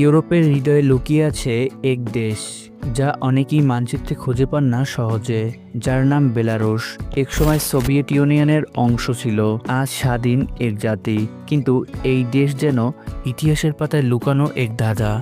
ইউরোপের হৃদয়ে লুকিয়ে আছে এক দেশ, যা অনেকেই মানচিত্রে খুঁজে পান না সহজে, যার নাম বেলারুশ। একসময় সোভিয়েত ইউনিয়নের অংশ ছিল, আজ স্বাধীন এক জাতি। কিন্তু এই দেশ যেন ইতিহাসের পাতায় লুকানো এক ধাঁধা।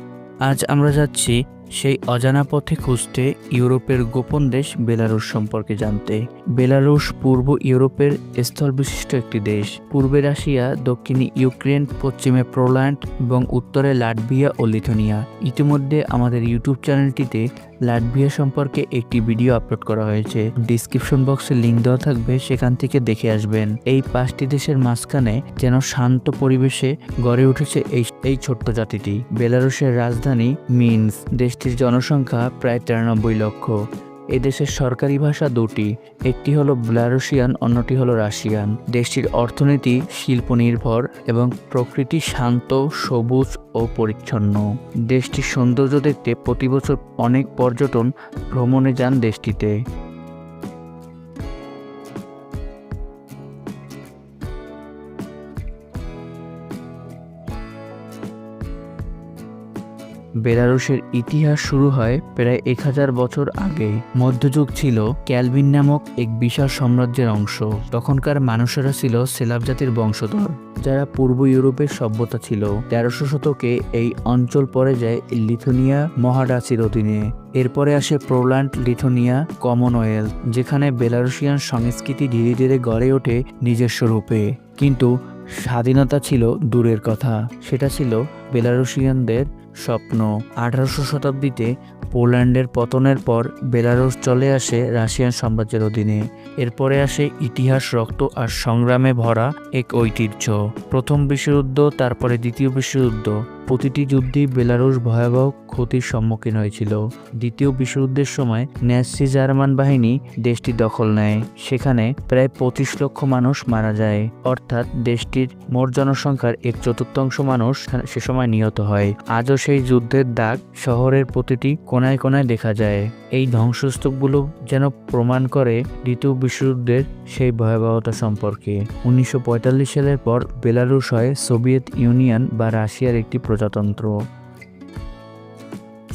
আজ আমরা যাচ্ছি সেই অজানা পথে খুঁজতে ইউরোপের গোপন দেশ বেলারুশ সম্পর্কে জানতে। বেলারুশ পূর্ব ইউরোপের স্থল বিশিষ্ট একটি দেশ। পূর্বে রাশিয়া, দক্ষিণে ইউক্রেন, পশ্চিমে প্রোল্যান্ড এবং উত্তরে লাটভিয়া ও লিথোনিয়া। ইতিমধ্যে আমাদের ইউটিউব চ্যানেলটিতে লাটভিয়া সম্পর্কে একটি ভিডিও আপলোড করা হয়েছে। ডিসক্রিপশন বক্সে লিঙ্ক দেওয়া থাকবে, সেখান থেকে দেখে আসবেন। এই পাঁচটি দেশের মাঝখানে যেন শান্ত পরিবেশে গড়ে উঠেছে এই এই ছোট্ট জাতিটি। বেলারুশের রাজধানী মিনস, দেশটির জনসংখ্যা প্রায় তিরানব্বই লক্ষ। এদেশের সরকারি ভাষা দুটি, একটি হলো ব্লারুশিয়ান, অন্যটি হলো রাশিয়ান। দেশটির অর্থনীতি শিল্প নির্ভর এবং প্রকৃতি শান্ত, সবুজ ও পরিচ্ছন্ন। দেশটির সৌন্দর্য দেখতে প্রতি বছর অনেক পর্যটন ভ্রমণে যান দেশটিতে। বেলারুশের ইতিহাস শুরু হয় প্রায় এক হাজার বছর আগে। মধ্যযুগ ছিল ক্যালভিন নামক এক বিশাল সাম্রাজ্যের অংশ। তখনকার মানুষেরা ছিল সেলাব জাতির বংশধর, যারা পূর্ব ইউরোপের সভ্যতা ছিল। তেরোশো শতকে এই অঞ্চল পড়ে যায় লিথুনিয়া মহাডাচির অধীনে। এরপরে আসে প্রোল্যান্ড লিথুনিয়া কমনওয়েলথ, যেখানে বেলারুশিয়ান সংস্কৃতি ধীরে ধীরে গড়ে ওঠে নিজস্ব রূপে। কিন্তু স্বাধীনতা ছিল দূরের কথা। সেটা ছিল বেলারুশিয়ানদের স্বপ্ন। আঠারোশো শতাব্দীতে পোল্যান্ডের পতনের পর বেলারুশ চলে আসে রাশিয়ান সাম্রাজ্যের অধীনে। এরপরে আসে ইতিহাস, রক্ত আর সংগ্রামে ভরা এক ঐতিহ্য। প্রথম বিশ্বযুদ্ধ, তারপরে দ্বিতীয় বিশ্বযুদ্ধ। প্রতিটি যুদ্ধেই বেলারুশ ভয়াবহ ক্ষতির সম্মুখীন হয়েছিল। দ্বিতীয় বিশ্বযুদ্ধের সময় ন্যাসি জার্মান বাহিনী দেশটি দখল নেয়। সেখানে প্রায় পঁচিশ লক্ষ মানুষ মারা যায়। অর্থাৎ দেশটির মোট জনসংখ্যার এক চতুর্থাংশ মানুষ সে সময় নিহত হয়। আজও সেই যুদ্ধের দাগ শহরের প্রতিটি কোনায় কোনায় দেখা যায়। এই ধ্বংসস্তূপগুলো যেন প্রমাণ করে দ্বিতীয় বিশ্বযুদ্ধের সেই ভয়াবহতা সম্পর্কে। উনিশশো পঁয়তাল্লিশ সালের পর বেলারুশ হয় সোভিয়েত ইউনিয়ন বা রাশিয়ার একটি প্রজাতন্ত্র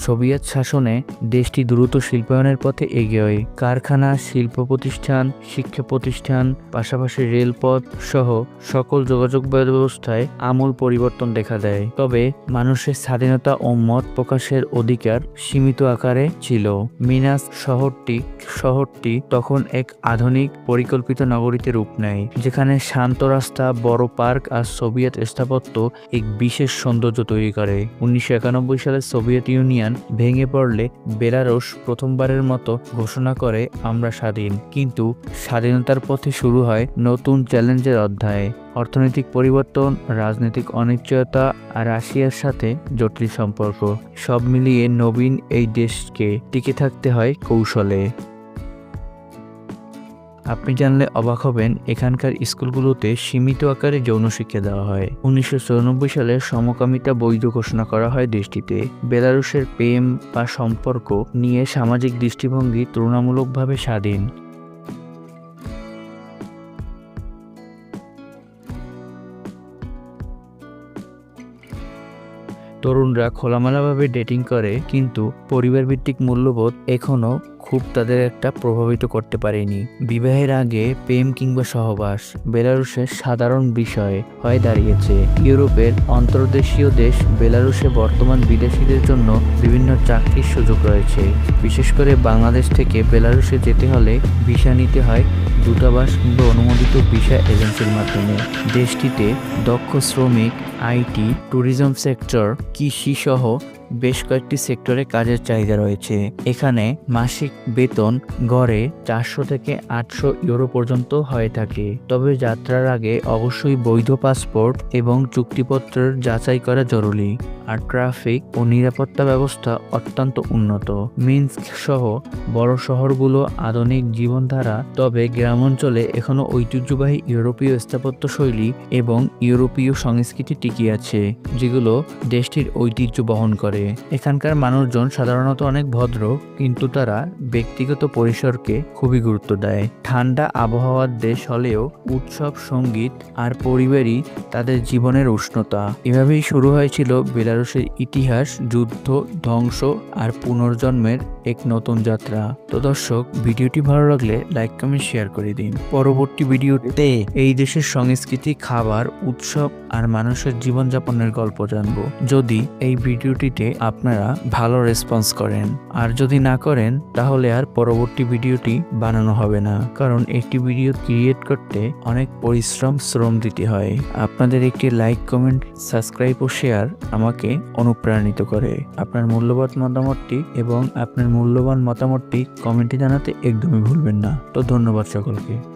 সোভিয়েত শাসনে দেশটি দ্রুত শিল্পায়নের পথে এগিয়ে কারখানা, শিল্প প্রতিষ্ঠান, শিক্ষা প্রতিষ্ঠান, পাশাপাশি রেলপথ সহ সকল যোগাযোগ ব্যবস্থায় আমূল পরিবর্তন দেখা দেয়। তবে মানুষের স্বাধীনতা ও মত প্রকাশের অধিকার সীমিত আকারে ছিল। মিনাস শহরটি শহরটি তখন এক আধুনিক পরিকল্পিত নগরীতে রূপ নেয়, যেখানে শান্ত রাস্তা, বড় পার্ক আর সোভিয়েত স্থাপত্য এক বিশেষ সৌন্দর্য তৈরি করে। উনিশশো একানব্বই সালে সোভিয়েত ইউনিয়ন ভেঙে পড়লে বেলারুশ প্রথমবারের মতো ঘোষণা করে আমরা স্বাধীন। কিন্তু স্বাধীনতার পথে শুরু হয় নতুন চ্যালেঞ্জের অধ্যায়ে। অর্থনৈতিক পরিবর্তন, রাজনৈতিক অনিশ্চয়তা আর রাশিয়ার সাথে জটিল সম্পর্ক। সব মিলিয়ে নবীন এই দেশকে টিকে থাকতে হয় কৌশলে। আপনি জানলে অবাক হবেন, এখানকার স্কুলগুলোতে সীমিত আকারে যৌন শিক্ষা দেওয়া হয়। উনিশশো সালে সমকামিতা বৈধ ঘোষণা করা হয় দেশটিতে। বেলারুশের প্রেম বা সম্পর্ক নিয়ে সামাজিক দৃষ্টিভঙ্গি তুলনামূলকভাবে স্বাধীন। তরুণরা খোলামেলাভাবে ডেটিং করে, কিন্তু পরিবারভিত্তিক মূল্যবোধ এখনও খুব তাদের একটা প্রভাবিত করতে পারেনি। বিবাহের আগে প্রেম কিংবা সহবাস বেলারুশের সাধারণ বিষয় হয়ে দাঁড়িয়েছে। ইউরোপের অন্তর্দেশীয় দেশ বেলারুশে বর্তমান বিদেশিদের জন্য বিভিন্ন চাকরির সুযোগ রয়েছে। বিশেষ করে বাংলাদেশ থেকে বেলারুশে যেতে হলে ভিসা নিতে হয় দূতাবাস কিংবা অনুমোদিত ভিসা এজেন্সির মাধ্যমে। দেশটিতে দক্ষ শ্রমিক, আইটি, ট্যুরিজম সেক্টর কৃষি সহ বেশ কয়েকটি সেক্টরে কাজের চাহিদা রয়েছে। এখানে মাসিক বেতন গড়ে চারশো থেকে আটশো ইউরো পর্যন্ত হয়ে থাকে। তবে যাত্রার আগে অবশ্যই বৈধ পাসপোর্ট এবং চুক্তিপত্রের যাচাই করা জরুরি। আর ট্রাফিক ও নিরাপত্তা ব্যবস্থা অত্যন্ত উন্নত। মিন্স্ক সহ বড় শহরগুলো আধুনিক জীবনধারা, তবে গ্রাম অঞ্চলে এখনও ঐতিহ্যবাহী ইউরোপীয় স্থাপত্য শৈলী এবং ইউরোপীয় সংস্কৃতি টিকে আছে, যেগুলো দেশটির ঐতিহ্য বহন করে। করে এখানকার মানুষজন সাধারণত অনেক ভদ্র, কিন্তু তারা ব্যক্তিগত পরিসরকে খুবই গুরুত্ব দেয়। ঠান্ডা আবহাওয়ার দেশ হলেও উৎসব, সংগীত আর পরিবারই তাদের জীবনের উষ্ণতা। এভাবেই শুরু হয়েছিল বেলারুশের ইতিহাস, যুদ্ধ, ধ্বংস আর পুনর্জন্মের এক নতুন যাত্রা। তো দর্শক, ভিডিওটি ভালো লাগলে লাইক, কমেন্ট, শেয়ার করে দিন। পরবর্তী ভিডিওতে এই দেশের সংস্কৃতি, খাবার, উৎসব আর মানুষের জীবনযাপনের গল্প জানব। যদি এই ভিডিওটিতে আপনারা ভালো রেসপন্স করেন। আর যদি না করেন, তাহলে আর পরবর্তী ভিডিওটি বানানো হবে না। কারণ একটি ভিডিও ক্রিয়েট করতে অনেক পরিশ্রম, শ্রম দিতে হয়। আপনাদের একটি লাইক কমেন্ট সাবস্ক্রাইব ও শেয়ার আমাকে অনুপ্রাণিত করে। আপনার মূল্যবান মতামতটি এবং আপনার মূল্যবান মতামতটি কমেন্টে জানাতে একদমই ভুলবেন না। তো ধন্যবাদ সকলকে।